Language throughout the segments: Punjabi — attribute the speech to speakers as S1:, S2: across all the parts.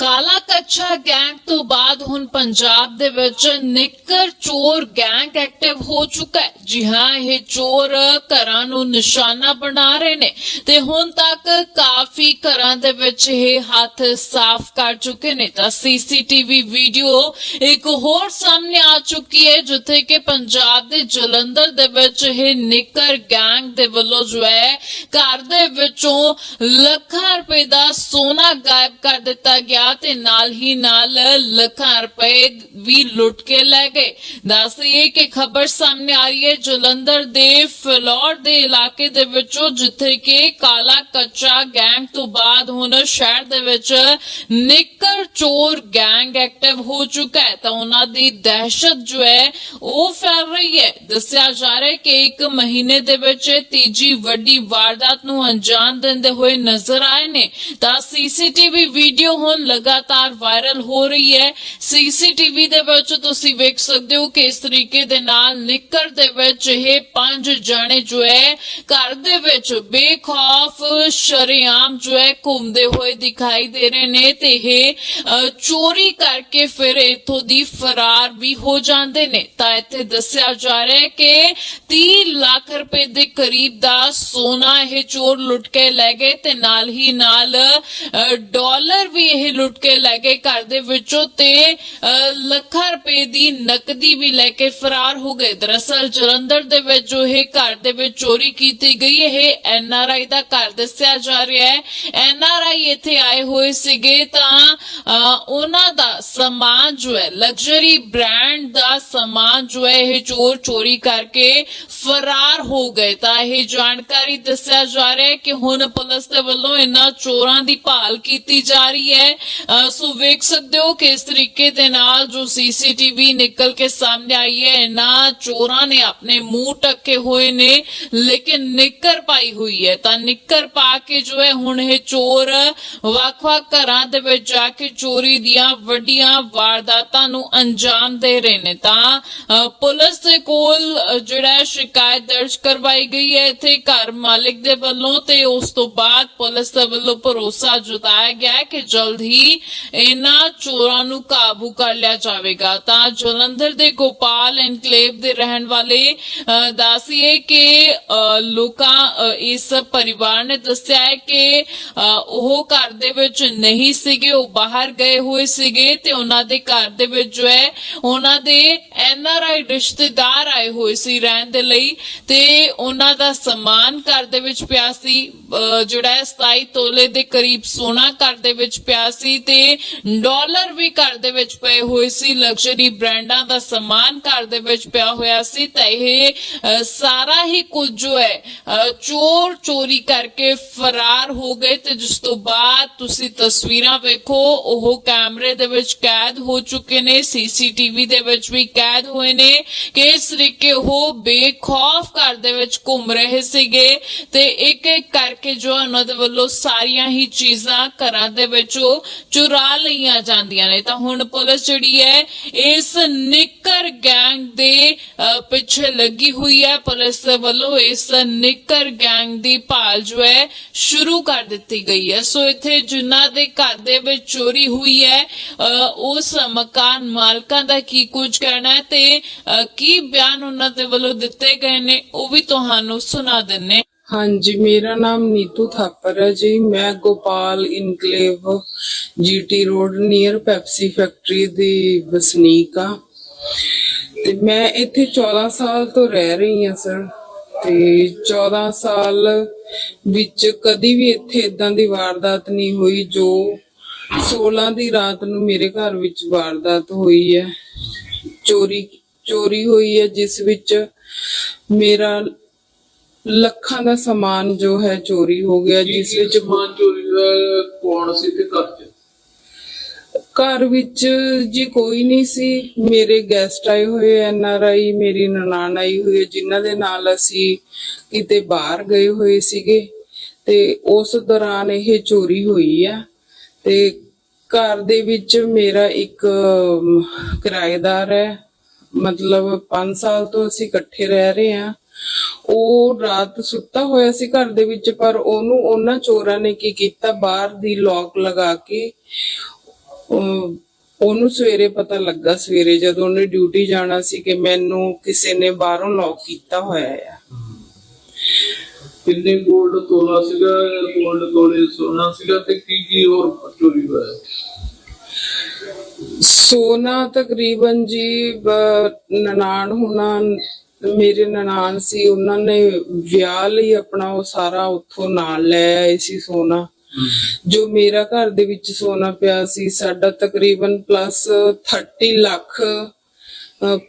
S1: ਕਾਲਾ ਕੱਚਾ ਗੈਂਗ ਤੋਂ ਬਾਅਦ ਹੁਣ ਪੰਜਾਬ ਦੇ ਵਿੱਚ ਨਿੱਕਰ ਚੋਰ ਗੈਂਗ ਐਕਟਿਵ ਹੋ ਚੁੱਕਾ ਹੈ। ਜੀ ਹਾਂ, ਇਹ ਚੋਰ ਘਰਾਂ ਨੂੰ ਨਿਸ਼ਾਨਾ ਬਣਾ ਰਹੇ ਨੇ ਤੇ ਹੁਣ ਤੱਕ ਕਾਫੀ ਘਰਾਂ ਦੇ ਵਿੱਚ ਇਹ ਹੱਥ ਸਾਫ਼ ਕਰ ਚੁੱਕੇ ਨੇ। ਤਾਂ ਸੀਸੀਟੀਵੀ ਵੀਡੀਓ ਇੱਕ ਹੋਰ ਸਾਹਮਣੇ ਆ ਚੁੱਕੀ ਹੈ, ਜਿੱਥੇ ਕਿ ਪੰਜਾਬ ਦੇ ਜਲੰਧਰ ਦੇ ਵਿੱਚ ਇਹ ਨਿੱਕਰ ਗੈਂਗ ਦੇ ਵੱਲੋਂ ਜੋ ਹੈ, ਘਰ ਦੇ ਵਿੱਚੋਂ ਲੱਖਾਂ ਰੁਪਏ ਦਾ ਸੋਨਾ ਗਾਇਬ ਕਰ ਦਿੱਤਾ ਗਿਆ ਤੇ ਨਾਲ ਹੀ ਨਾਲ ਲੱਖਾਂ ਰੁਪਏ ਵੀ ਲੁੱਟ ਕੇ ਲੈ ਗਏ। ਦੱਸ ਦਈਏ ਕਿ ਖਬਰ ਸਾਹਮਣੇ ਆ ਰਹੀ ਹੈ, ਜਲੰਧਰ ਦੇ ਫਲੋਰ ਦੇ ਇਲਾਕੇ ਦੇ ਵਿੱਚੋਂ, ਜਿੱਥੇ ਕਿ ਕਾਲਾ ਕੱਚਾ ਗੈਂਗ ਤੋਂ ਬਾਅਦ ਹੁਣ ਸ਼ਹਿਰ ਦੇ ਵਿੱਚ ਨਿੱਕਰ ਚੋਰ ਗੈਂਗ ਐਕਟਿਵ ਹੋ ਚੁੱਕਾ ਹੈ। ਤਾਂ ਉਹਨਾਂ ਦੀ ਦਹਿਸ਼ਤ ਜੋ ਹੈ, ਉਹ ਫੈਲ ਰਹੀ ਹੈ। ਦੱਸਿਆ ਜਾ ਰਿਹਾ ਹੈ ਕਿ ਇੱਕ ਮਹੀਨੇ ਦੇ ਵਿੱਚ ਤੀਜੀ ਵੱਡੀ ਵਾਰਦਾਤ ਨੂੰ ਅੰਜਾਮ ਦਿੰਦੇ ਹੋਏ ਨਜ਼ਰ ਆਏ ਨੇ। ਤਾਂ ਸੀਸੀਟੀਵੀ ਵੀਡੀਓ ਹੁਣ ਲਗਾਤਾਰ ਵਾਇਰਲ ਹੋ ਰਹੀ ਹੈ। ਸੀਸੀਟੀਵੀ ਦੇ ਵਿੱਚ ਤੁਸੀਂ ਵੇਖ ਸਕਦੇ ਹੋ ਕਿ ਇਸ ਤਰੀਕੇ ਦੇ ਨਾਲ ਨਿੱਕਰ ਦੇ ਵਿੱਚ ਇਹ ਪੰਜ ਜਾਣੇ ਜੋ ਹੈ, ਘਰ ਦੇ ਵਿੱਚ ਬੇਖੌਫ, ਸ਼ਰੇਆਮ ਜੋ ਹੈ ਘੁੰਮਦੇ ਹੋਏ ਦਿਖਾਈ ਦੇ ਰਹੇ ਨੇ ਤੇ ਇਹ ਚੋਰੀ ਕਰਕੇ ਫਿਰ ਇਥੋਂ ਦੀ ਫਰਾਰ ਵੀ ਹੋ ਜਾਂਦੇ ਨੇ। ਤਾਂ ਇੱਥੇ ਦੱਸਿਆ ਜਾ ਰਿਹਾ ਹੈ ਕਿ 30 ਲੱਖ ਰੁਪਏ ਦੇ ਕਰੀਬ ਦਾ ਸੋਨਾ ਇਹ ਚੋਰ ਲੁੱਟ ਕੇ ਲੈ ਗਏ ਤੇ ਨਾਲ ਹੀ ਨਾਲ ਡਾਲਰ ਵੀ ਇਹ ਲੁੱਟ ਕੇ ਲੈ ਗਏ ਘਰ ਦੇ ਵਿੱਚੋਂ ਤੇ ਲੱਖਾਂ ਰੁਪਏ ਦੀ ਨਕਦੀ ਵੀ ਲੈ ਕੇ ਫਰਾਰ ਹੋ ਗਏ। ਦਰਅਸਲ ਜਲੰਧਰ ਦੇ ਵਿੱਚ ਜੋ ਇਹ ਘਰ ਦੇ ਵਿੱਚ ਚੋਰੀ ਕੀਤੀ ਗਈ, ਇਹ ਐਨ ਆਰ ਆਈ ਦਾ ਘਰ ਦੱਸਿਆ ਜਾ ਰਿਹਾ ਹੈ। ਐਨ ਆਰ ਆਈ ਇੱਥੇ ਆਏ ਹੋਏ ਸੀਗੇ ਤਾਂ ਉਹਨਾਂ ਦਾ ਸਮਾਨ ਜੋ ਹੈ ਲਗਜ਼ਰੀ ਬ੍ਰਾਂਡ ਦਾ ਸਮਾਨ ਜੋ ਹੈ, ਇਹ ਚੋਰ ਚੋਰੀ ਕਰਕੇ ਫਰਾਰ ਹੋ ਗਏ। ਤਾਂ ਇਹ ਜਾਣਕਾਰੀ ਦੱਸਿਆ ਜਾ ਰਿਹਾ ਹੈ ਕਿ ਹੁਣ ਪੁਲਿਸ ਦੇ ਵੱਲੋਂ ਇਹਨਾਂ ਚੋਰਾਂ ਦੀ ਭਾਲ ਕੀਤੀ ਜਾ ਰਹੀ ਹੈ। ਸੋ ਵੇਖ ਸਕਦੇ ਹੋ ਕਿ ਇਸ ਤਰੀਕੇ ਦੇ ਨਾਲ ਜੋ ਸੀਸੀਟੀਵੀ ਨਿਕਲ ਕੇ ਸਾਹਮਣੇ ਆਈ ਹੈ, ਇਹਨਾਂ ਚੋਰਾਂ ਨੇ ਆਪਣੇ ਮੂੰਹ ਟੱਕੇ ਹੋਏ ਨੇ, ਲੇਕਿਨ ਨਿੱਕਰ ਪਾਈ ਹੋਈ ਹੈ। ਤਾਂ ਨਿੱਕਰ ਪਾ ਕੇ ਜੋ ਹੈ, ਹੁਣ ਇਹ ਚੋਰ ਵੱਖ-ਵੱਖ ਘਰਾਂ ਦੇ ਵਿੱਚ ਜਾ ਕੇ ਚੋਰੀ ਦੀਆਂ ਵੱਡੀਆਂ ਵਾਰਦਾਤਾਂ ਨੂੰ ਅੰਜਾਮ ਦੇ ਰਹੇ ਨੇ। ਤਾਂ ਪੁਲਿਸ ਦੇ ਕੋਲ ਜਿਹੜਾ ਸ਼ਿਕਾਇਤ ਦਰਜ ਕਰਵਾਈ ਗਈ ਹੈ ਇੱਥੇ ਘਰ ਮਾਲਕ ਦੇ ਵੱਲੋਂ ਤੇ ਉਸ ਤੋਂ ਬਾਅਦ ਪੁਲਿਸ ਦੇ ਵੱਲੋਂ ਭਰੋਸਾ ਜਤਾਇਆ ਗਿਆ ਕਿ ਜਲਦ ਹੀ ਇਹਨਾਂ ਚੋਰਾਂ ਨੂੰ ਕਾਬੂ ਕਰ ਲਿਆ ਜਾਵੇਗਾ। ਤਾਂ ਜਲੰਧਰ ਦੇ ਗੋਪਾਲ ਐਨਕਲੇਵ ਦੇ ਰਹਿਣ ਵਾਲੇ ਅ, ਦੱਸੀਏ ਕਿ ਲੋਕਾਂ ਇਸ ਪਰਿਵਾਰ ਨੇ ਦੱਸਿਆ ਹੈ ਕਿ ਉਹ ਘਰ ਦੇ ਵਿੱਚ ਨਹੀਂ ਸੀਗੇ ਉਹ ਬਾਹਰ ਗਏ ਹੋਏ ਸੀਗੇ ਤੇ ਉਹਨਾਂ ਦੇ ਘਰ ਦੇ ਵਿੱਚ ਜੋ ਹੈ ਉਹਨਾਂ ਦੇ ਐਨ ਆਰ ਆਈ ਰਿਸ਼ਤੇਦਾਰ ਆਏ ਹੋਏ ਸੀ ਰਹਿਣ ਦੇ ਲਈ ਤੇ ਉਹਨਾਂ ਦਾ ਸਮਾਨ ਘਰ ਦੇ ਵਿੱਚ ਪਿਆ ਸੀ ਜਿਹੜਾ ਹੈ 27 ਤੋਲੇ ਦੇ ਕਰੀਬ ਸੋਨਾ ਘਰ ਦੇ ਵਿੱਚ ਪਿਆ ਸੀ ਤੇ ਡਾਲਰ ਵੀ ਘਰ ਦੇ ਵਿੱਚ ਪਏ ਹੋਏ ਸੀ। ਲਗਜ਼ਰੀ ਬ੍ਰਾਂਡਾਂ ਦਾ ਸਮਾਨ ਘਰ ਦੇ ਵਿੱਚ ਪਿਆ ਹੋਇਆ ਸੀ ਤਾਂ ਇਹ ਸਾਰਾ ਹੀ ਕੁਝ ਜੋ ਹੈ ਚੋਰ ਚੋਰੀ ਕਰਕੇ ਫਰਾਰ ਹੋ ਗਏ ਤੇ ਜਿਸ ਤੋਂ ਬਾਅਦ ਤੁਸੀਂ ਤਸਵੀਰਾਂ ਵੇਖੋ, ਉਹ ਕੈਮਰੇ ਦੇ ਵਿੱਚ ਕੈਦ ਹੋ ਚੁੱਕੇ ਨੇ, ਸੀਸੀਟੀਵੀ ਦੇ ਵਿੱਚ ਵੀ ਕੈਦ ਹੋਏ ਨੇ ਕਿ ਇਸ ਤਰੀਕੇ ਉਹ ਬੇਖੌਫ ਘਰ ਦੇ ਵਿੱਚ ਘੁੰਮ ਰਹੇ ਸੀਗੇ ਤੇ ਇੱਕ ਇੱਕ ਕਰਕੇ ਜੋ ਉਹਨਾਂ ਦੇ ਵੱਲੋਂ ਸਾਰੀਆਂ ਹੀ ਚੀਜ਼ਾਂ ਘਰਾਂ ਦੇ ਵਿੱਚੋਂ ਚੁਰਾ ਲਈਆਂ ਜਾਂਦੀਆਂ ਨੇ। ਤਾਂ ਹੁਣ ਪੁਲਿਸ ਜਿਹੜੀ ਹੈ ਇਸ ਨਿੱਕਰ ਗੈਂਗ ਦੇ ਪਿੱਛੇ ਲੱਗੀ ਹੋਈ ਹੈ। ਪੁਲਿਸ ਵੱਲੋਂ ਇਸ ਨਿੱਕਰ ਗੈਂਗ ਦੀ ਭਾਲ ਜੋ ਹੈ ਸ਼ੁਰੂ ਕਰ ਦਿੱਤੀ ਗਈ ਹੈ। ਸੋ ਇੱਥੇ ਜਿਨ੍ਹਾਂ ਦੇ ਘਰ ਦੇ ਵਿੱਚ ਚੋਰੀ ਹੋਈ ਹੈ ਅ, ਉਸ ਮਕਾਨ ਮਾਲਕਾਂ ਦਾ ਕੀ ਕੁਝ ਕਹਿਣਾ ਹੈ ਤੇ ਕੀ ਬਿਆਨ ਉਹਨਾਂ ਦੇ ਵੱਲੋਂ ਦਿੱਤੇ ਗਏ ਨੇ ਉਹ ਵੀ ਤੁਹਾਨੂੰ ਸੁਣਾ ਦਿੰਨੇ
S2: ਹਾਂਜੀ, ਮੇਰਾ ਨਾਮ ਨੀਤੂ ਥਾਪਰ ਹੈ ਜੀ। ਮੈਂ Gopal enclave GT road near Pepsi factory ਦੀ ਵਸਨੀਕ ਆ ਤੇ ਮੈਂ ਇੱਥੇ 14 ਸਾਲ ਤੋਂ ਰਹਿ ਰਹੀ ਹਾਂ ਸਰ ਤੇ 14 ਸਾਲ ਵਿੱਚ ਕਦੀ ਵੀ ਇੱਥੇ ਇਦਾਂ ਦੀ ਵਾਰਦਾਤ ਨਹੀਂ ਹੋਈ, ਜੋ 16 ਦੀ ਰਾਤ ਨੂੰ ਮੇਰੇ ਘਰ ਵਿੱਚ ਵਾਰਦਾਤ ਹੋਈ ਹੈ। ਚੋਰੀ ਚੋਰੀ ਹੋਈ ਹੈ, ਜਿਸ ਵਿੱਚ ਮੇਰਾ ਲੱਖਾਂ ਦਾ ਸਮਾਨ ਜੋ ਹੈ ਚੋਰੀ ਹੋ ਗਿਆ ਜਿਸ ਵਿੱਚ
S3: ਸਮਾਨ ਚੋਰੀ ਦਾ ਕੌਣ ਸੀ ਤੇ ਘਰ ਚ?
S2: ਘਰ ਵਿੱਚ ਜੀ ਕੋਈ ਨਹੀਂ ਸੀ। ਮੇਰੇ ਗੈਸਟ ਆਏ ਹੋਏ ਐਨ ਆਰ ਆਈ ਮੇਰੀ ਨਨਾਣ ਆਈ ਹੋਈ ਹੈ ਜਿਨ੍ਹਾਂ ਦੇ ਨਾਲ ਅਸੀਂ ਕਿਤੇ ਬਾਹਰ ਗਏ ਹੋਏ ਸੀਗੇ ਤੇ ਉਸ ਦੌਰਾਨ ਇਹ ਚੋਰੀ ਹੋਈ ਆ। ਤੇ ਘਰ ਦੇ ਵਿੱਚ ਮੇਰਾ ਇੱਕ ਅਮ, ਕਿਰਾਏਦਾਰ ਹੈ। ਮਤਲਬ 5 ਸਾਲ ਤੋਂ ਅਸੀਂ ਇਕੱਠੇ ਰਹਿ ਰਹੇ ਹਾਂ। ਉਹ ਰਾਤ ਸੁੱਤਾ ਹੋਇਆ ਸੀ ਘਰ ਦੇ ਵਿੱਚ ਪਰ ਉਹਨੂੰ ਉਹਨਾਂ ਚੋਰਾਂ ਨੇ ਕੀ ਕੀਤਾ? ਬਾਹਰ ਦੀ ਲੋਕ ਲਗਾ ਕੇ ਉਹ- ਉਹਨੂੰ ਸਵੇਰੇ ਪਤਾ ਲੱਗਾ ਸਵੇਰੇ ਜਦੋਂ ਉਹਨੇ ਡਿਊਟੀ ਜਾਣਾ ਸੀ ਕਿ ਮੈਨੂੰ ਕਿਸੇ ਨੇ ਬਾਹਰੋਂ ਲੌਕ ਕੀਤਾ ਹੋਇਆ ਆ।
S3: ਕਿੰਨੇ 골ਡ ਤੋਲਾ ਸੀਗਾ 골ਡ ਤੋਲੇ ਸੋਨਾ ਸੀਗਾ ਤੇ ਕੀ ਕੀ ਹੋਰ ਚੋਰੀ ਹੋਇਆ?
S2: ਸੋਨਾ ਤਕਰੀਬਨ ਜੀ ਨਨਾਣ ਹੁਣਾ ਮੇਰੇ ਨਨਾਣ ਸੀ ਉਹਨਾਂ ਨੇ ਵਿਆਹ ਲਈ ਆਪਣਾ ਉਹ ਸਾਰਾ ਉੱਥੋਂ ਨਾਲ ਲੈ ਆਏ ਸੀ ਸੋਨਾ। ਜੋ ਮੇਰਾ ਘਰ ਦੇ ਵਿੱਚ ਸੋਨਾ ਪਿਆ ਸੀ ਸਾਡਾ ਤਕਰੀਬਨ ਪਲੱਸ 30 ਲੱਖ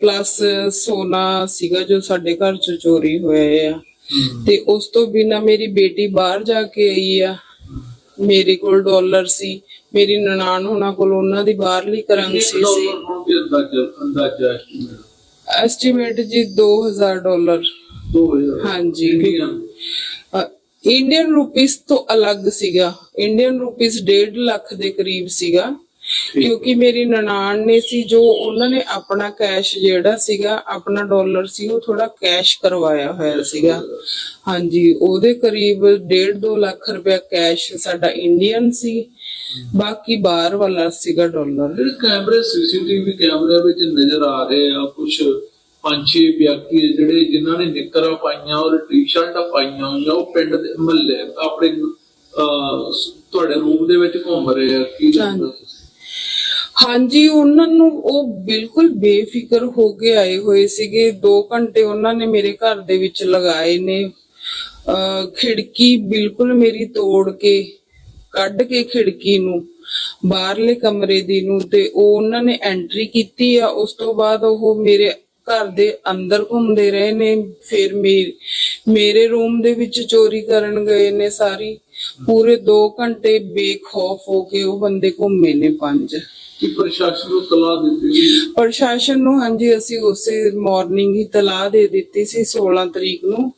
S2: ਪਲੱਸ ਸੋਨਾ ਸੀਗਾ ਜੋ ਸਾਡੇ ਘਰ ਚ ਚੋਰੀ ਹੋਇਆ ਆ। ਤੇ ਉਸ ਤੋਂ ਬਿਨਾ ਮੇਰੀ ਬੇਟੀ ਬਾਹਰ ਜਾ ਕੇ ਆਈ ਆ। ਮੇਰੇ ਕੋਲ ਡਾਲਰ ਸੀ ਮੇਰੀ ਨਨਾਣ ਹੋਣਾ ਕੋਲ ਉਹਨਾਂ ਦੀ ਬਾਹਰਲੀ ਕਰੰਸੀ ਸੀ
S3: ਡਾਲਰ ਹੁਣ ਵੀ ਅੰਦਾਜ਼ਾ ਅੰਦਾਜ਼ਾ estimate
S2: ਐਸਟੀਮੇਟ ਜੀ 2000 ਡਾਲਰ। ਹਾਂਜੀ।
S3: ਇੰਡੀਅਨ
S2: ਰੁਪੀਸ ਤੋਂ ਅਲੱਗ ਸੀਗਾ। ਇੰਡੀਅਨ ਰੁਪੀਸ 1.5 ਲੱਖ ਦੇ ਕਰੀਬ ਸੀਗਾ। ਕਿਉਂਕਿ ਮੇਰੀ ਨਨਾਣ ਨੇ ਸੀ ਜੋ ਉਹਨਾਂ ਨੇ ਆਪਣਾ ਕੈਸ਼ ਜਿਹੜਾ ਸੀਗਾ ਆਪਣਾ ਡਾਲਰ ਸੀ ਉਹ ਥੋੜਾ ਕੈਸ਼ ਕਰਵਾਇਆ ਹੋਇਆ ਸੀਗਾ। ਹਾਂਜੀ ਉਹਦੇ ਕਰੀਬ 1.5 ਲੱਖ ਰੁਪਇਆ ਕੈਸ਼ ਸਾਡਾ ਇੰਡੀਅਨ ਸੀ। ਬਾਕੀ ਬਾਹਰ ਵਾਲਾ ਸੀਗਾ ਡਾਲਰ।
S3: ਜਿਹੜੇ ਕੈਮਰੇ ਸੀਸੀਟੀਵੀ ਕੈਮਰੇ ਵਿੱਚ ਨਜ਼ਰ ਆ ਰਹੇ ਆ ਕੁਝ ਪੰਜ ਛੇ ਵਿਅਕਤੀ ਜਿਹੜੇ ਜਿਨ੍ਹਾਂ ਨੇ ਨਿੱਕਰਾਂ ਪਾਈਆਂ ਔਰ ਟੀ-ਸ਼ਰਟਾਂ ਪਾਈਆਂ ਹੋਈਆਂ ਉਹ ਪਿੰਡ ਦੇ ਮਹੱਲੇ ਆਪਣੇ ਤੁਹਾਡੇ ਰੂਮ ਦੇ ਵਿੱਚ ਘੁੰਮ ਰਹੇ ਆ ਕੀ
S2: ਹਾਂਜੀ। ਉਹਨਾਂ ਨੂੰ ਉਹ ਬਿਲਕੁਲ ਬੇਫਿਕਰ ਹੋ ਕੇ ਆਏ ਹੋਏ ਸੀਗੇ। 2 ਘੰਟੇ ਉਹਨਾਂ ਨੇ ਮੇਰੇ ਘਰ ਦੇ ਵਿੱਚ ਲਗਾਏ ਨੇ। ਖਿੜਕੀ ਬਿਲਕੁਲ ਮੇਰੀ ਤੋੜ ਕੇ ਕੱਢ ਕੇ ਖਿੜਕੀ ਨੂੰ ਬਾਹਰਲੇ ਕਮਰੇ ਦੀ ਨੂੰ ਤੇ ਉਹ ਉਹਨਾਂ ਨੇ ਐਂਟਰੀ ਕੀਤੀ ਆ ਉਸ ਤੋਂ ਬਾਅਦ ਉਹ ਮੇਰੇ ਘਰ ਦੇ ਅੰਦਰ ਘੁੰਮਦੇ ਰਹੇ ਨੇ ਫਿਰ ਮੇਰੇ ਰੂਮ ਦੇ ਵਿੱਚ ਚੋਰੀ ਕਰਨ ਗਏ ਨੇ ਸਾਰੀ। ਪੂਰੇ 2 ਘੰਟੇ ਬੇਖੌਫ ਹੋ ਕੇ ਉਹ ਬੰਦੇ ਘੁੰਮੇ ਨੇ ਪੰਜ।
S3: ਕੀ ਪ੍ਰਸ਼ਾਸਨ ਨੂੰ ਸਲਾਹ ਦਿੱਤੀ
S2: ਪ੍ਰਸ਼ਾਸਨ ਨੂੰ ਹਾਂਜੀ ਅਸੀਂ ਉਸੇ ਮਾਰਨਿੰਗ ਹੀ ਤਲਾਹ ਦੇ ਦਿੱਤੀ ਸੀ 16 ਤਰੀਕ ਨੂੰ।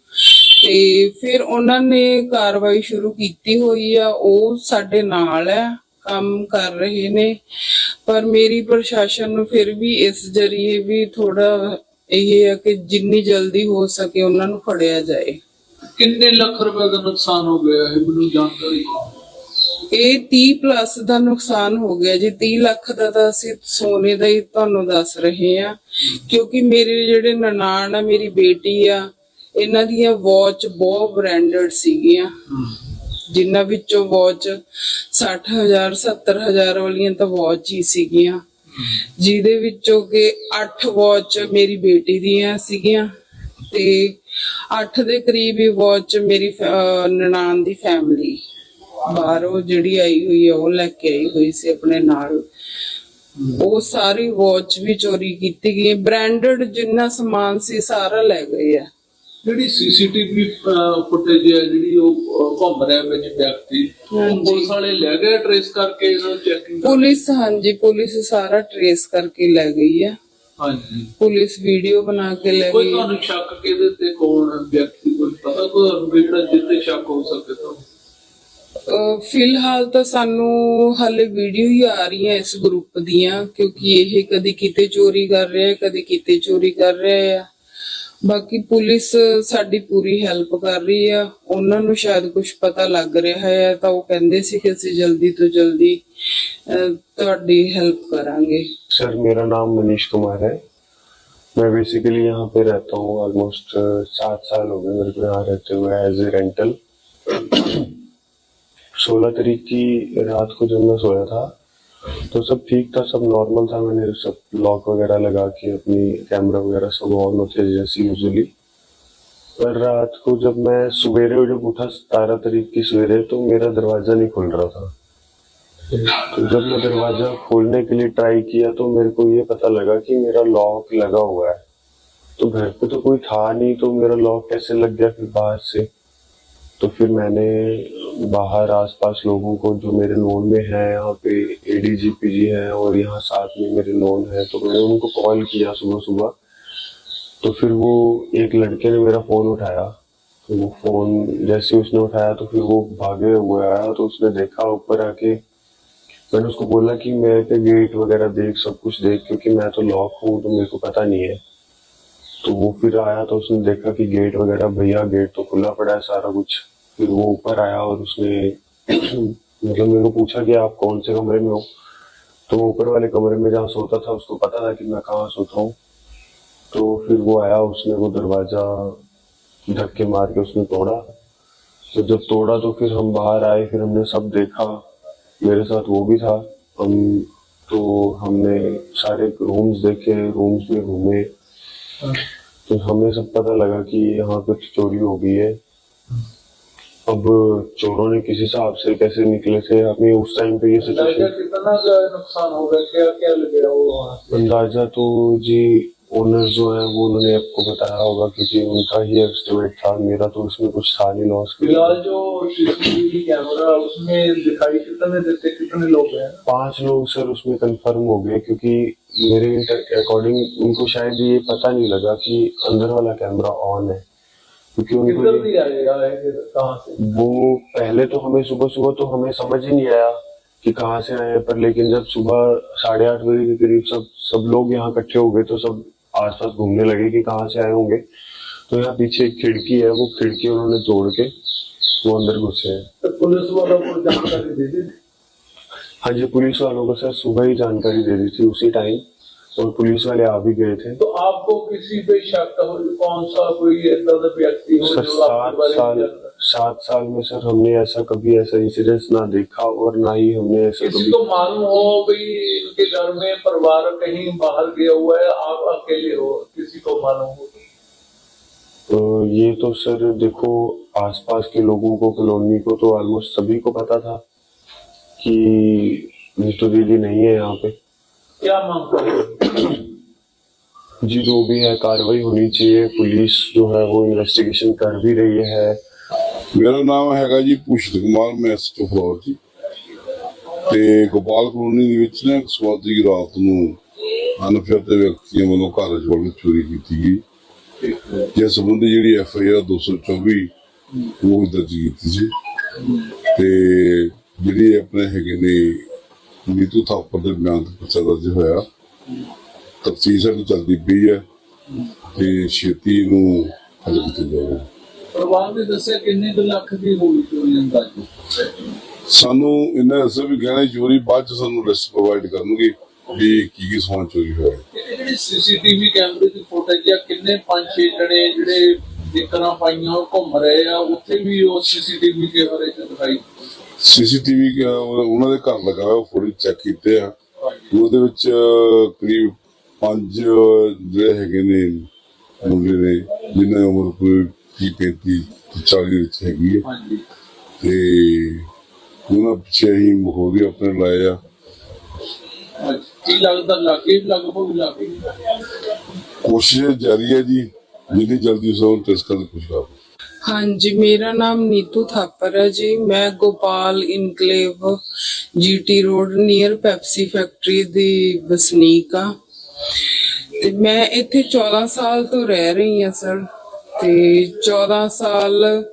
S2: ਤੇ ਫਿਰ ਉਹਨਾਂ ਨੇ ਕਾਰਵਾਈ ਸ਼ੁਰੂ ਕੀਤੀ ਹੋਈ ਆ ਉਹ ਸਾਡੇ ਨਾਲ ਹੈ ਕੰਮ ਕਰ ਰਹੇ ਨੇ। ਪਰ ਮੇਰੀ ਪ੍ਰਸ਼ਾਸਨ ਨੂੰ ਫਿਰ ਵੀ ਇਸ ਜਰੀਏ ਵੀ ਥੋੜਾ ਇਹ ਹੈ ਕਿ ਜਿੰਨੀ ਜਲਦੀ ਹੋ ਸਕੇ ਉਹਨਾਂ ਨੂੰ ਫੜਿਆ ਜਾਏ।
S3: ਕਿੰਨੇ ਲੱਖ ਰੁਪਏ ਦਾ ਨੁਕਸਾਨ ਹੋ ਗਿਆ ਹੈ ਮੈਨੂੰ ਜਾਣਕਾਰੀ।
S2: ਇਹ 30 ਪਲੱਸ ਦਾ ਨੁਕਸਾਨ ਹੋ ਗਿਆ ਜੀ। 30 ਲੱਖ ਦਾ ਤਾਂ ਅਸੀਂ ਸੋਨੇ ਦਾ ਹੀ ਤੁਹਾਨੂੰ ਦੱਸ ਰਹੇ ਆ। ਕਿਉਂਕਿ ਮੇਰੇ ਜਿਹੜੇ ਨਨਾਣ ਆ ਮੇਰੀ ਬੇਟੀ ਆ ਇਹਨਾਂ ਦੀਆਂ ਵਾਚ ਬਹੁਤ ਬ੍ਰਾਂਡਡ ਸੀਗੀਆਂ। ਜਿਨ੍ਹਾਂ ਵਿੱਚੋਂ ਵਾਚ 60000 70000 ਵਾਲੀਆਂ ਤਾਂ ਵਾਚ ਹੀ ਸੀਗੀਆਂ। ਜਿਹਦੇ ਵਿੱਚੋਂ ਕਿ 8 ਵਾਚ ਮੇਰੀ ਬੇਟੀ ਦੀਆਂ ਸੀਗੀਆਂ ਤੇ 8 ਦੇ ਕਰੀਬ ਹੀ ਵਾਚ ਮੇਰੀ ਨਨਾਣ ਦੀ ਫੈਮਿਲੀ ਬਾਹਰੋਂ ਜਿਹੜੀ ਆਈ ਹੋਈ ਆ ਉਹ ਲੈ ਕੇ ਆਈ ਹੋਈ ਸੀ ਆਪਣੇ ਨਾਲ। ਉਹ ਸਾਰੀ ਵਾਚ ਵੀ ਚੋਰੀ ਕੀਤੀ ਗਈ। ਬ੍ਰਾਂਡਡ ਜਿੰਨਾ ਸਮਾਨ ਸੀ ਸਾਰਾ ਲੈ ਗਏ ਆ।
S3: ਜਿਹੜੀ ਸੀਸੀਟੀਵੀ ਫੁਟੇਜ ਹੈ ਜਿਹੜੀ ਉਹ ਘੁੰਮ ਰਿਹਾ ਵਿੱਚ ਵਿਅਕਤੀ ਉਹ। ਪੁਲਿਸ ਵਾਲੇ ਲੈ ਗਏ ਟ੍ਰੇਸ ਕਰਕੇ ਇਹਨਾਂ ਚੈਕਿੰਗ
S2: ਪੁਲਿਸ ਹਾਂਜੀ ਪੁਲਿਸ ਸਾਰਾ ਟਰੇਸ ਕਰਕੇ ਲੈ ਗਈ ਆ
S3: ਹਾਂਜੀ।
S2: ਪੁਲਿਸ ਵੀਡੀਓ ਬਣਾ ਕੇ ਲੈ
S3: ਕੋਈ
S2: ਗਈ
S3: ਤੁਹਾਨੂੰ ਸ਼ੱਕ ਕਿਹਦੇ ਤੇ ਕੌਣ ਹੈ ਵਿਅਕਤੀ ਕੋਈ ਪਤਾ ਕੋਈ ਜਿਹੜਾ ਜਿੱਤੇ ਸ਼ੱਕ ਹੋ ਸਕੇ ਤਾਂ?
S2: ਫਿਲਹਾਲ ਤਾਂ ਸਾਨੂੰ ਹਾਲੇ ਵੀਡੀਓ ਹੀ ਆ ਰਹੀਆਂ ਇਸ ਗਰੁੱਪ ਦੀਆਂ ਕਿਉਂਕਿ ਇਹ ਕਦੀ ਕਿਤੇ ਚੋਰੀ ਕਰ ਰਿਹਾ ਹੈ ਕਦੀ ਕਿਤੇ ਚੋਰੀ ਕਰ ਰਿਹਾ ਆ ਬਾਕੀ ਪੁਲਿਸ ਸਾਡੀ ਪੂਰੀ ਹੈਲਪ ਕਰ ਰਹੀ ਆ ਉਹਨਾਂ ਨੂੰ ਸ਼ਾਇਦ ਕੁਝ ਪਤਾ ਲੱਗ ਰਿਹਾ ਹੈ ਤਾਂ ਉਹ ਕਹਿੰਦੇ ਸੀ ਕਿ ਅਸੀਂ ਜਲਦੀ ਤੋਂ ਜਲਦੀ ਅਹ, ਤੁਹਾਡੀ ਹੈਲਪ ਕਰਾਂਗੇ
S4: सर मेरा नाम मनीष कुमार है मैं बेसिकली यहाँ पे रहता हूँ ऑलमोस्ट सात साल हो गए मेरे को यहाँ रहते हुए एज ए रेंटल सोलह तारीख की रात को जब मैं सोया था तो सब ठीक था, सब नॉर्मल था। मैंने सब लॉक वगैरह लगा के अपनी कैमरा वगैरह सब ऑन होते जैसे यूजुअली पर रात को जब मैं सवेरे जब उठा सतारह तारीख की सवेरे तो मेरा दरवाज़ा नहीं खुल रहा था। तो जब मैं दरवाज़ा खोलने के लिए ट्राई किया तो मेरे को ये पता लगा कि मेरा लॉक लगा हुआ है। तो घर पे तो कोई था नहीं तो मेरा लॉक कैसे लग गया फिर बाहर से? तो फिर मैंने बाहर आसपास लोगों को जो मेरे नोन में है, यहाँ पे एडीजीपी जी पी जी है और यहाँ साथ में मेरे नोन है तो मैंने उनको कॉल किया सुबह सुबह तो फिर वो एक लड़के ने मेरा फ़ोन उठाया। तो वो फ़ोन जैसे उसने उठाया तो फिर वो भागे हुए आया तो उसने देखा ऊपर आके। मैंने उसको बोला कि मैं पे गेट वगैरह देख, सब कुछ देख, क्योंकि मैं तो लॉक हूँ तो मेरे को पता नहीं है। तो वो फिर आया तो उसने देखा कि गेट वगैरह, भैया गेट तो खुला पड़ा है सारा कुछ। फिर वो ऊपर आया और उसने मतलब मेरे को पूछा कि आप कौन से कमरे में हो? तो ऊपर वाले कमरे में जहाँ सोता था, उसको पता था कि मैं कहाँ सोता हूँ। तो फिर वो आया, उसने वो दरवाज़ा धक्के मार के उसने तोड़ा। तो जब तोड़ा तो फिर हम बाहर आए, फिर हमने सब देखा। मेरे साथ वो भी था। हम तो हमने सारे रूम्स देखे रूम्स में घूमे। तो हमें सब पता लगा कि यहाँ कुछ चोरी हो गई है। अब चोरों ने किस हिसाब से कैसे निकले थे हमें उस टाइम पे ये सिचुएशन
S3: कितना का नुकसान होगा? क्या क्या वो
S4: अंदाज़ा तो जी ओनर जो है वो उन्होंने आपको बताया होगा क्योंकि उनका ही एस्टिमेट था मेरा तो उसमें कुछ था नहीं लॉस
S3: फ़िलहाल जो सीसीटीवी कैमरा उसमें दिखाई कितने देते कितने लोग हैं?
S4: पाँच लोग सर उसमें कंफर्म हो गए क्योंकि मेरे अकॉर्डिंग उनको शायद ये पता नहीं लगा कि अंदर वाला कैमरा ऑन है। क्योंकि उनको वो पहले तो हमें सुबह सुबह तो हमें समझ ही नहीं आया कि कहाँ से आए पर लेकिन जब सुबह साढ़े आठ बजे के करीब सब सब लोग यहाँ इकट्ठे हो गए तो सब आसपास घूमने लगे कि कहाँ से आए होंगे। तो यहाँ पीछे एक खिड़की है वो खिड़की उन्होंने तोड़ के वो अंदर घुसे हैं।
S3: तो पुलिस वालों को जानकारी दे दी
S4: हाँ जी पुलिस वालों को सर सुबह ही जानकारी दे दी थी उसी टाइम और पुलिस वाले आ भी गए थे।
S3: तो आपको किसी पे शक हो कौन सा कोई ऐसा व्यक्ति हो
S4: सर सात साल सात साल में सर हमने ऐसा कभी ऐसा इंसिडेंस ना देखा और ना ही हमने ऐसा
S3: किसी
S4: कभी
S3: को मालूम हो भाई इनके घर में परिवार कहीं बाहर गया हुआ है आप अकेले हो किसी को मालूम हो?
S4: तो ये तो सर देखो आसपास के लोगों को कॉलोनी को तो ऑलमोस्ट सभी को पता था। कि नीतू दीदी नहीं है यहाँ पे
S3: क्या मांग करेंगे
S4: जी जो भी है कार्रवाई होनी चाहिए पुलिस जो है वो इन्वेस्टिगेशन कर भी रही है
S5: ਮੇਰਾ ਨਾਮ ਹੈਗਾ ਜੀ ਪੁਸ਼ਤ ਕੁਮਾਰ ਮੈਂ ਐਸਟੋ ਫਲੋਰ ਜੀ ਤੇ ਗੋਪਾਲ ਕਲੋਨੀ ਦੇ ਵਿੱਚ ਨਾ ਸਵਾਦੀ ਰਾਤ ਨੂੰ ਅਨਫਿਆਤੇ ਵਿਅਕਤੀਆਂ ਵੱਲੋਂ ਘਰ ਚ ਵੜ ਕੇ ਚੋਰੀ ਕੀਤੀ ਗਈ ਜਿਸ ਸੰਬੰਧੀ ਜਿਹੜੀ ਐਫ ਆਈ ਆਰ 224 ਉਹ ਦਰਜ ਕੀਤੀ ਸੀ ਤੇ ਜਿਹੜੀ ਆਪਣੇ ਹੈਗੇ ਨੇ ਨੀਤੂ ਥਾਪਰ ਦੇ ਬਿਆਨ ਤੇ ਪਰਚਾ ਦਰਜ ਹੋਇਆ। ਤਫਸੀਲ ਸਾਡੀ ਚੱਲਦੀ ਪਈ ਹੈ ਤੇ ਛੇਤੀ ਨੂੰ ਹੱਲ ਕੀਤਾ ਜਾਵੇਗਾ
S3: ਪਰਿਵਾਰ ਨੇ ਦੱਸਿਆ ਕਿੰਨੇ ਕੁ ਲੱਖ ਦੀ ਹੋਈ ਚੋਰੀ ਅੰਦਾਜ਼ੇ?
S5: ਸਾਨੂੰ ਇਹਨਾਂ ਦੱਸਿਆ ਵੀ ਗਹਿਣੇ ਚੋਰੀ ਬਾਅਦ ਚ ਸਾਨੂੰ ਲਿਸਟ ਪ੍ਰੋਵਾਈਡ ਕਰਨਗੇ ਵੀ ਕੀ ਕੀ ਸਮਾਨ ਚੋਰੀ ਹੋਇਆ।
S3: ਜਿਹੜੀ ਸੀਸੀਟੀਵੀ ਕੈਮਰੇ ਦੀ ਫੁਟੇਜ ਆ ਕਿੰਨੇ ਪੰਜ ਛੇ ਜਣੇ ਜਿਹੜੇ ਦਿੱਕਰਾਂ ਪਾਈਆਂ ਉਹ ਘੁੰਮ ਰਹੇ ਆ ਉੱਥੇ ਵੀ ਉਹ ਸੀਸੀਟੀਵੀ ਕੈਮਰੇ ਚ ਦਿਖਾਈ।
S5: ਸੀਸੀਟੀਵੀ ਉਹਨਾਂ ਦੇ ਘਰ ਲੱਗਾ ਹੋਇਆ ਫੁਟੇਜ ਚੈੱਕ ਕੀਤੇ ਆ। ਉਹਦੇ ਵਿੱਚ ਕਰੀਬ ਪੰਜ ਜਿਹੜੇ ਹੈਗੇ ਨੇ ਮੁੰਡੇ ਨੇ ਜਿਨ੍ਹਾਂ ਦੀ ਉਮਰ ਕੋਈ 30 35 40 ਦੇ ਵਿੱਚ ਹੈਗੀ ਹੈ ਤੇ ਉਹਨਾਂ ਪਿੱਛੇ ਹੀ ਮਖੌਰੀ ਆਪਣੇ ਲਾਏ ਆ।
S3: ਕੀ ਲੱਗਦਾ ਲੱਗੇ ਲਗਭਗ ਲੱਗੇ
S5: ਕੋਸ਼ਿਸ਼ ਜਾਰੀ ਹੈ ਜੀ। ਜਿੰਨੀ ਜਲਦੀ ਨੂੰ ਟੈਸਟ ਕਰਨ ਕੋਸ਼ਿਸ਼ ਕਰਾਂਗੇ
S2: ਹਾਂਜੀ, ਮੇਰਾ ਨਾਮ ਨੀਤੂ ਥਾਪਰ ਹੈ ਜੀ। ਮੈਂ Gopal enclave GT road near Pepsi factory ਦੀ ਵਸਨੀਕ ਆ ਤੇ ਮੈਂ ਇੱਥੇ 14 ਸਾਲ ਤੋਂ ਰਹਿ ਰਹੀ ਹਾਂ, ਸਰ। ਤੇ 14 ਸਾਲ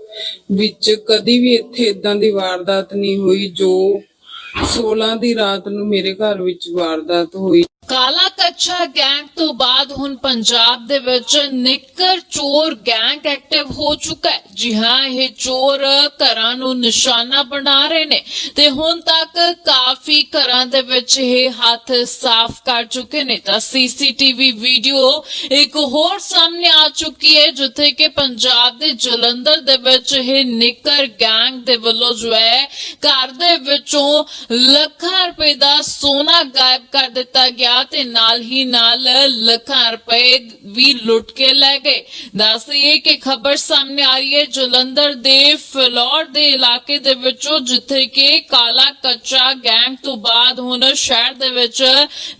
S2: ਵਿੱਚ ਕਦੀ ਵੀ ਇੱਥੇ ਇਦਾਂ ਦੀ ਵਾਰਦਾਤ ਨਹੀਂ ਹੋਈ, ਜੋ 16 ਦੀ ਰਾਤ ਨੂੰ ਮੇਰੇ ਘਰ ਵਿੱਚ ਵਾਰਦਾਤ ਹੋਈ।
S1: ਕਾਲਾ ਕੱਚਾ ਗੈਂਗ ਤੋਂ ਬਾਅਦ ਹੁਣ ਪੰਜਾਬ ਦੇ ਵਿੱਚ ਨਿੱਕਰ ਚੋਰ ਗੈਂਗ ਐਕਟਿਵ ਹੋ ਚੁੱਕਾ ਹੈ। ਜੀ ਹਾਂ, ਇਹ ਚੋਰ ਘਰਾਂ ਨੂੰ ਨਿਸ਼ਾਨਾ ਬਣਾ ਰਹੇ ਨੇ ਤੇ ਹੁਣ ਤੱਕ ਕਾਫੀ ਘਰਾਂ ਦੇ ਵਿੱਚ ਇਹ ਹੱਥ ਸਾਫ਼ ਕਰ ਚੁੱਕੇ ਨੇ। ਤਾਂ ਸੀਸੀਟੀਵੀ ਵੀਡੀਓ ਇੱਕ ਹੋਰ ਸਾਹਮਣੇ ਆ ਚੁੱਕੀ ਹੈ, ਜਿੱਥੇ ਕਿ ਪੰਜਾਬ ਦੇ ਜਲੰਧਰ ਦੇ ਵਿੱਚ ਇਹ ਨਿੱਕਰ ਗੈਂਗ ਦੇ ਵੱਲੋਂ ਜੋ ਹੈ, ਘਰ ਦੇ ਵਿੱਚੋਂ ਲੱਖਾਂ ਰੁਪਏ ਦਾ ਸੋਨਾ ਗਾਇਬ ਕਰ ਦਿੱਤਾ ਗਿਆ ਤੇ ਨਾਲ ਹੀ ਨਾਲ ਲੱਖਾਂ ਰੁਪਏ ਵੀ ਲੁੱਟ ਕੇ ਲੈ ਗਏ। ਦੱਸਈਏ ਕਿ ਖਬਰ ਸਾਹਮਣੇ ਆ ਰਹੀ ਹੈ, ਜਲੰਧਰ ਦੇ ਫਲੋਰ ਦੇ ਇਲਾਕੇ ਦੇ ਵਿੱਚੋਂ, ਜਿੱਥੇ ਕਿ ਕਾਲਾ ਕੱਚਾ ਗੈਂਗ ਤੋਂ ਬਾਅਦ ਹੁਣ ਸ਼ਹਿਰ ਦੇ ਵਿੱਚ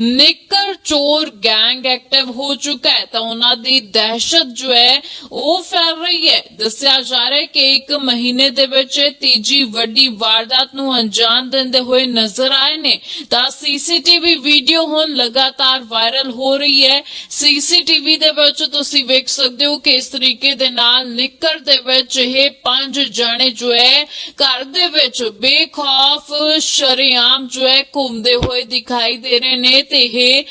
S1: ਨਿੱਕਰ ਚੋਰ ਗੈਂਗ ਐਕਟਿਵ ਹੋ ਚੁੱਕਾ ਹੈ। ਤਾਂ ਉਹਨਾਂ ਦੀ ਦਹਿਸ਼ਤ ਜੋ ਹੈ, ਉਹ ਫੈਲ ਰਹੀ ਹੈ। ਦੱਸਿਆ ਜਾ ਰਿਹਾ ਹੈ ਕਿ ਇੱਕ ਮਹੀਨੇ ਦੇ ਵਿੱਚ ਤੀਜੀ ਵੱਡੀ ਵਾਰਦਾਤ ਨੂੰ ਅੰਜਾਮ ਦਿੰਦੇ ਹੋਏ ਨਜ਼ਰ ਆਏ ਨੇ। ਤਾਂ ਸੀਸੀਟੀਵੀ ਵੀਡੀਓ ਹੁਣ ਲਗਾਤਾਰ ਵਾਇਰਲ ਹੋ ਰਹੀ ਹੈ। ਸੀਸੀਟੀਵੀ ਦੇ ਵਿੱਚ ਤੁਸੀਂ ਵੇਖ ਸਕਦੇ ਹੋ ਕਿ ਇਸ ਤਰੀਕੇ ਦੇ ਨਾਲ ਨਿੱਕਰ ਦੇ ਵਿੱਚ ਇਹ ਪੰਜ ਜਾਣੇ ਜੋ ਹੈ, ਘਰ ਦੇ ਵਿੱਚ ਬੇਖੌਫ ਸ਼ਰੇਆਮ ਜੋ ਹੈ ਘੁੰਮਦੇ ਹੋਏ ਦਿਖਾਈ ਦੇ ਰਹੇ ਨੇ ਤੇ ਇਹ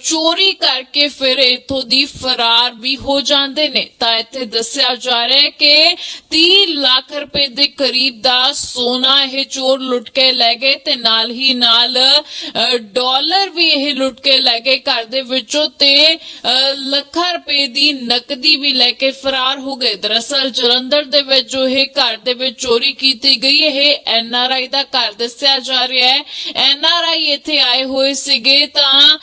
S1: ਚੋਰੀ ਕਰਕੇ ਫਿਰ ਇਥੋਂ ਦੀ ਫਰਾਰ ਵੀ ਹੋ ਜਾਂਦੇ ਨੇ। ਤਾਂ ਇੱਥੇ ਦੱਸਿਆ ਜਾ ਰਿਹਾ ਹੈ ਕਿ 30 ਲੱਖ ਰੁਪਏ ਦੇ ਕਰੀਬ ਦਾ ਸੋਨਾ ਇਹ ਚੋਰ ਲੁੱਟ ਕੇ ਲੈ ਗਏ ਤੇ ਨਾਲ ਹੀ ਨਾਲ ਡਾਲਰ ਵੀ ਇਹ ਲੁੱਟ ਕੇ ਲੈ ਗਏ ਘਰ ਦੇ ਵਿੱਚੋਂ ਤੇ ਅ, ਲੱਖਾਂ ਰੁਪਏ ਦੀ ਨਕਦੀ ਵੀ ਲੈ ਕੇ ਫਰਾਰ ਹੋ ਗਏ। ਦਰਅਸਲ ਜਲੰਧਰ ਦੇ ਵਿੱਚ ਜੋ ਇਹ ਘਰ ਦੇ ਵਿੱਚ ਚੋਰੀ ਕੀਤੀ ਗਈ ਇਹ ਐਨ ਆਰ ਆਈ ਦਾ ਘਰ ਦੱਸਿਆ ਜਾ ਰਿਹਾ ਹੈ। ਐਨ ਆਰ ਆਈ ਇੱਥੇ ਆਏ ਹੋਏ ਸੀਗੇ ਤਾਂ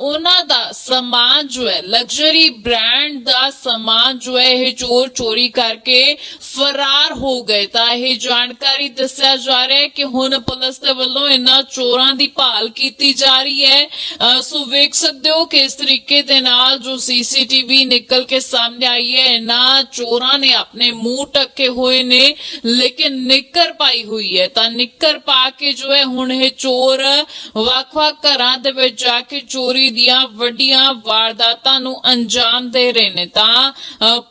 S1: ਉਹਨਾਂ ਦਾ ਸਮਾਨ ਜੋ ਹੈ ਲਗਜ਼ਰੀ ਬ੍ਰਾਂਡ ਦਾ ਸਮਾਨ ਜੋ ਹੈ ਇਹ ਚੋਰ ਚੋਰੀ ਕਰਕੇ ਫਰਾਰ ਹੋ ਗਏ। ਤਾਂ ਇਹ ਜਾਣਕਾਰੀ ਦੱਸਿਆ ਜਾ ਰਿਹਾ ਹੈ ਕਿ ਹੁਣ ਪੁਲਿਸ ਦੇ ਵੱਲੋਂ ਇਹਨਾਂ ਚੋਰਾਂ ਦੀ ਭਾਲ ਕੀਤੀ ਜਾ ਰਹੀ ਹੈ। ਸੋ ਵੇਖ ਸਕਦੇ ਹੋ ਕਿ ਇਸ ਤਰੀਕੇ ਦੇ ਨਾਲ ਜੋ ਸੀਸੀਟੀਵੀ ਨਿਕਲ ਕੇ ਸਾਹਮਣੇ ਆਈ ਹੈ, ਇਹਨਾਂ ਚੋਰਾਂ ਨੇ ਆਪਣੇ ਮੂੰਹ ਟੱਕੇ ਹੋਏ ਨੇ, ਲੇਕਿਨ ਨਿੱਕਰ ਪਾਈ ਹੋਈ ਹੈ। ਤਾਂ ਨਿੱਕਰ ਪਾ ਕੇ ਜੋ ਹੈ, ਹੁਣ ਇਹ ਚੋਰ ਵੱਖ-ਵੱਖ ਘਰਾਂ ਦੇ ਵਿੱਚ ਜਾ ਕੇ ਚੋਰੀ ਦੀਆਂ ਵੱਡੀਆਂ ਵਾਰਦਾਤਾਂ ਨੂੰ ਅੰਜਾਮ ਦੇ ਰਹੇ ਨੇ। ਤਾਂ